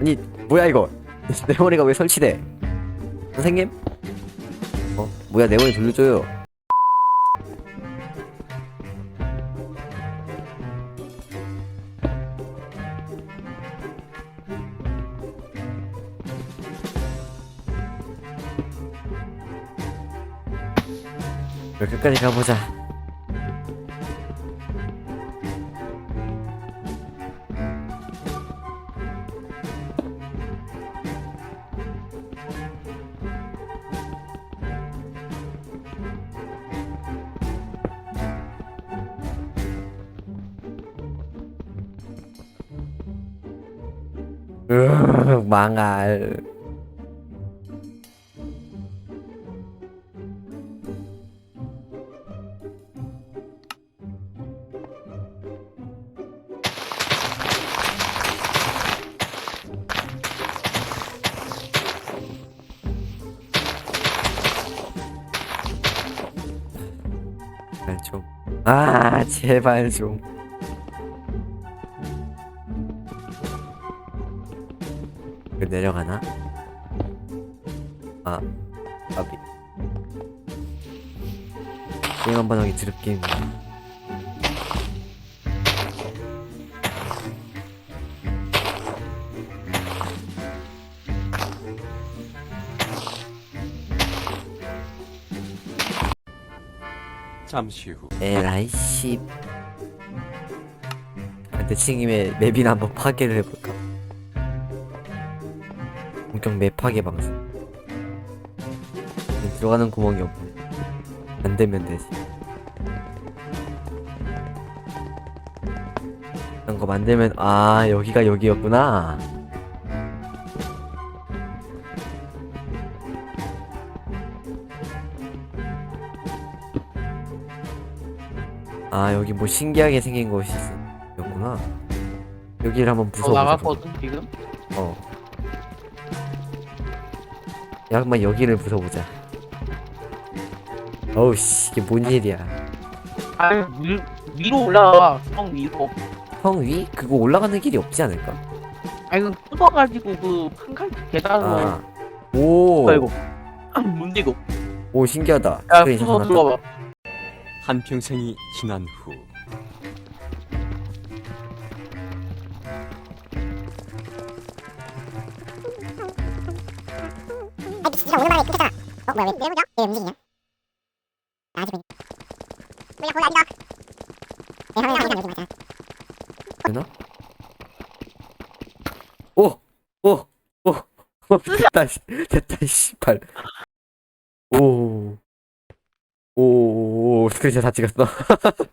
아니 뭐야 이거? 내 머리가 왜 설치돼? 선생님? 어 뭐야 내 머리 돌려줘요. 끝까지 가보자 으 망할 제발 좀. 아, 제발 좀. 내려가나? 아, 아비. 게임 한번 하기 드럽게. 잠시 후 에라이 씨. 대칭 김에 맵이나 한번 파괴를 해볼까? 본격 맵 파괴 방송. 들어가는 구멍이 없네. 안 되면 되지. 이런 거 만들면 아 여기가 여기였구나. 아 여기 뭐 신기하게 생긴 곳이 있었구나. 여기를 한번 너 부숴보자. 나갔거든 지금? 어. 야, 한번 여기를 부숴보자. 어우 씨 이게 뭔 일이야. 아니 위, 위로 올라와 성 위로 형 위? 그거 올라가는 길이 없지 않을까? 아니 그 뜯어가지고 그 한칸 계단으로 아. 오. 아이고 문디고 오 신기하다. 야 부서 하나 들어가봐 한 평생이 지난 후 니가 오는 말에 끊겼잖아. 어, 뭐야, 왜, 왜 보냐? 왜 움직이냐? 나 아직 보니. 뭐야, 거기 아니다. 내 화면이 아니다, 여기 맞아. 되나? 오! 오! 오! 오 됐다 씨. 됐다 씨발. 오. 오, 오, 오, 스크린샷 다 찍었어.